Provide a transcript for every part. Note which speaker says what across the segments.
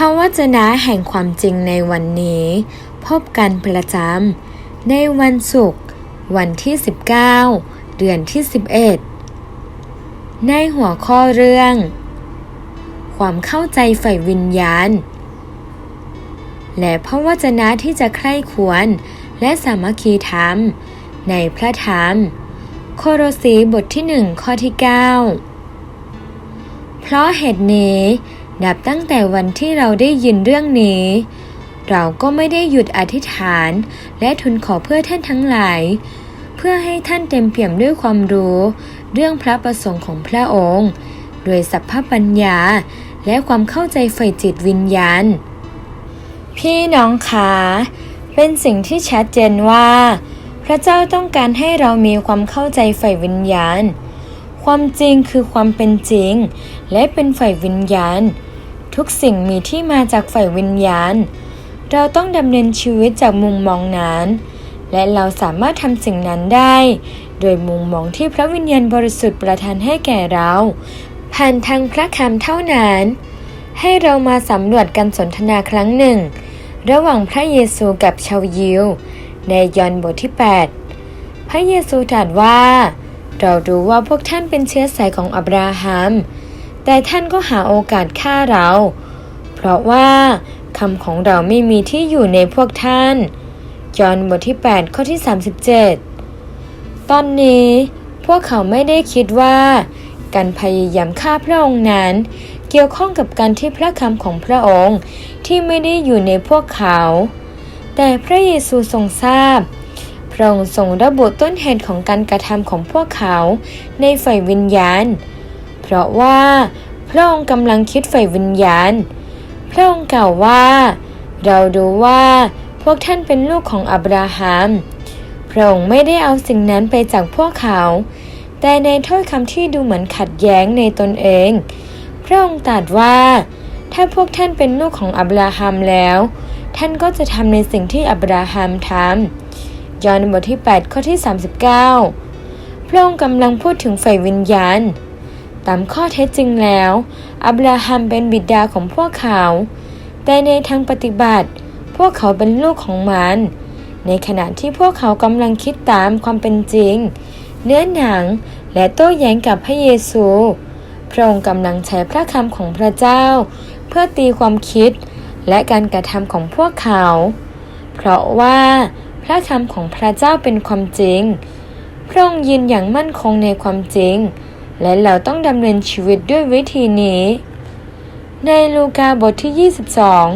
Speaker 1: พระวจนะแห่งความจริงในวันนี้ พบกันประจำในวันศุกร์วันที่ 19 เดือนที่ 11 ในหัวข้อเรื่อง ความเข้าใจฝ่ายวิญญาณ และพระวจนะที่จะใคร่ควรและสามัคคีธรรม ในพระธรรม โคโรสีบทที่หนึ่งข้อที่ 9 เพราะเหตุนี้ นับตั้งแต่วันที่เราได้ยินเรื่องนี้ เราก็ไม่ได้หยุดอธิษฐานและทูลขอเพื่อท่านทั้งหลาย เพื่อให้ท่านเต็มเปี่ยมด้วยความรู้ เรื่องพระประสงค์ของพระองค์โดยสัพพปัญญาและความเข้าใจใฝ่จิตวิญญาณ พี่น้องคะเป็นสิ่งที่ชัดเจนว่า พระเจ้าต้องการให้เรามีความเข้าใจใฝ่วิญญาณ ความจริงคือความเป็นจริง และเป็นฝ่ายวิญญาณ ทุกสิ่งมีที่มาจากฝ่ายวิญญาณ เราต้องดำเนินชีวิตจากมุมมองนั้น และเราสามารถทำสิ่งนั้นได้ โดยมุมมองที่พระวิญญาณบริสุทธิ์ประทานให้แก่เรา ผ่านทางพระคำเท่านั้น ให้เรามาสำรวจการสนทนาครั้งหนึ่ง ระหว่างพระเยซูกับชาวยิว ในยอห์นบทที่ 8 พระเยซูตรัสว่า เรารู้ว่าพวกท่านเป็นเชื้อสายของอับราฮัม แต่ท่านก็หาโอกาสฆ่าเรา เพราะว่าคำของเราไม่มีที่อยู่ในพวกท่าน ยอห์นบทที่ 8 ข้อที่ 37 ตอนนี้พวกเขาไม่ได้คิดว่า การพยายามฆ่าพระองค์นั้น เกี่ยวข้องกับการที่พระคำของพระองค์ที่ไม่ได้อยู่ในพวกเขา แต่พระเยซูทรงทราบ พระองค์ทรงระบุต้นเหตุของการกระทำของพวกเขาในฝ่ายวิญญาณ เพราะว่า ระองค์กำลังคิดฝ่ายวิญญาณ พระองค์กล่าวว่า เราดูว่าพวกท่านเป็นลูกของอับราฮัม พระองค์ไม่ได้เอาสิ่งนั้นไปจากพวกเขา แต่ในถ้อยคำที่ดูเหมือนขัดแย้งในตนเอง พระองค์ตรัสว่า ถ้าพวกท่านเป็นลูกของอับราฮัมแล้ว ท่านก็จะทำในสิ่งที่อับราฮัมทำยอห์นบทที่ 8 ข้อที่ 39 พระองค์กำลังพูดถึงฝ่ายวิญญาณ ตามข้อเท็จจริงแล้ว อับราฮัมเป็นบิดาของพวกเขา แต่ในทางปฏิบัติ พวกเขาเป็นลูกของมัน ในขณะที่พวกเขากำลังคิดตามความเป็นจริง เนื้อหนังและโต้แย้งกับพระเยซู พระองค์กำลังใช้พระคำของพระเจ้า เพื่อตีความคิดและการกระทำของพวกเขา เพราะว่าพระคำของพระเจ้าเป็นความจริง พระองค์ยืนอย่างมั่นคงในความจริง และเราต้องดำเนินชีวิตด้วยวิธีนี้ ในลูกาบทที่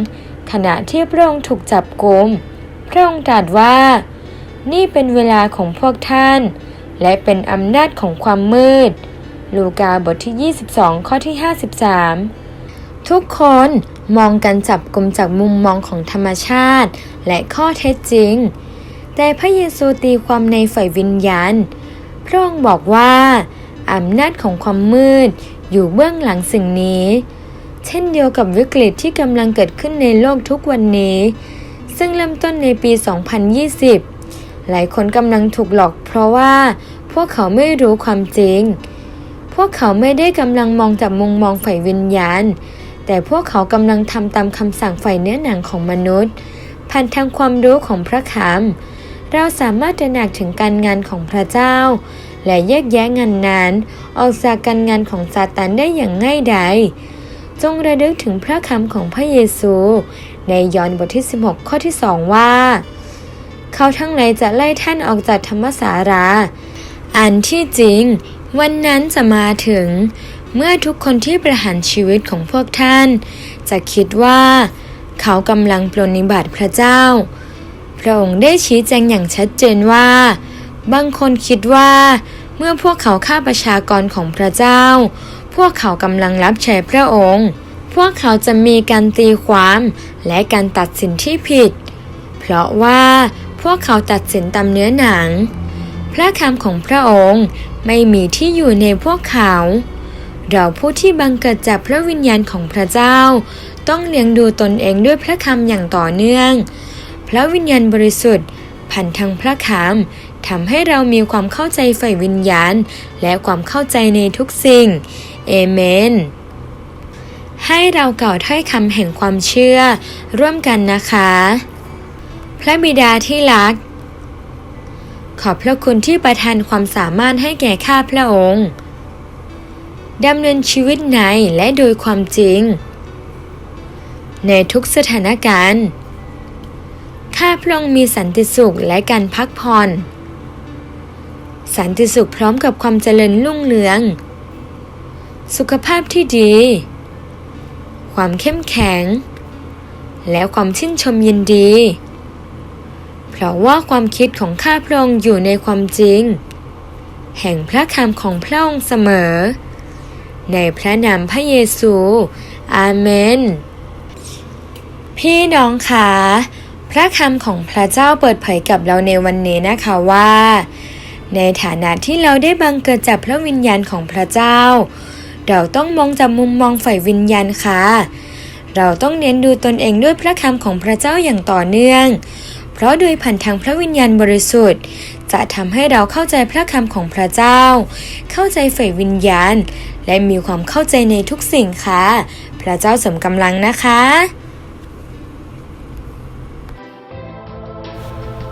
Speaker 1: 22 ขณะที่พระองค์ถูกจับกุม พระองค์ตรัสว่า นี่เป็นเวลาของพวกท่าน และเป็นอำนาจของความมืด ลูกาบทที่ 22 ข้อที่ 53 ทุกคนมองการจับกลุ่มจากมุมมองของธรรมชาติ และข้อเท็จจริง แต่พระเยซูตีความในฝ่ายวิญญาณ พระองค์บอกว่า อำนาจของความมืด อยู่เบื้องหลังสิ่งนี้ เช่นเดียวกับวิกฤตที่กำลังเกิดขึ้นในโลกทุกวันนี้ ซึ่งเริ่มต้นในปี 2020 หลายคนกำลังถูกหลอกเพราะว่าพวกเขาไม่รู้ความจริง พวกเขาไม่ได้กำลังมองจากมุมมองฝ่ายวิญญาณ แต่พวกเขากำลังทำตามคำสั่งฝ่ายเนื้อหนังของมนุษย์ ผ่านทางความรู้ของพระคำเราสามารถตระหนักถึงการงานของพระเจ้า และแยกแยะงานนั้นออกจากการงานของซาตานได้อย่างง่ายดายจงระลึกถึงพระคำของพระเยซู ในยอห์นบทที่ 16 ข้อที่ 2 ว่า เขาทั้งหลายจะไล่ท่านออกจากธรรมสาราอันที่จริง วันนั้นจะมาถึง เมื่อทุกคนที่ประหารชีวิตของพวกท่าน จะคิดว่า เขากำลังปรนนิบัติพระเจ้า พระองค์ได้ชี้แจงอย่างชัดเจนว่า บางคนคิดว่า เมื่อพวกเขาฆ่าประชากรของพระเจ้า พวกเขากำลังรับใช้พระองค์พพวกเขาจะมีการตีความและการตัดสินที่ผิด เพราะว่าพวกเขาตัดสินตามเนื้อหนัง พระคำของพระองค์ไม่มีที่อยู่ในพวกเขา เราผู้ที่บังเกิดจากพระวิญญาณของพระเจ้า ต้องเลี้ยงดูตนเองด้วยพระคำอย่างต่อเนื่อง พระวิญญาณบริสุทธิ์ผ่านทางพระคำ ทำให้เรามีความเข้าใจฝ่ายวิญญาณ และความเข้าใจในทุกสิ่ง เอเมน ให้เรากล่าวถ้อยคำแห่งความเชื่อ ร่วมกันนะคะ พระบิดาที่รัก ขอบพระคุณที่ประทานความสามารถให้แก่ข้าพระองค์ดำเนินชีวิตในและโดยความจริง ในทุกสถานการณ์ข้าพระองค์มีสันติสุขและการพักผ่อน สันติสุขพร้อมกับความเจริญรุ่งเรือง สุขภาพที่ดี ความเข้มแข็ง และความชื่นชมยินดี เพราะว่าความคิดของข้าพระองค์อยู่ในความจริง แห่งพระคำของพระองค์เสมอ ในพระนามพระเยซู อาเมน พี่น้องคะพระคำของพระเจ้าเปิดเผยกับเราในวันนี้นะคะว่า ในฐานะที่เราได้บังเกิดจากพระวิญญาณของพระเจ้า เราต้องมองจากมุมมองฝ่ายวิญญาณค่ะ เราต้องเน้นดูตนเองด้วยพระคำของพระเจ้าอย่างต่อเนื่อง เพราะโดยผ่านทางพระวิญญาณบริสุทธิ์ จะทำให้เราเข้าใจพระคำของพระเจ้า เข้าใจฝ่ายวิญญาณ และมีความเข้าใจในทุกสิ่งค่ะ พระเจ้าสมกำลังนะคะ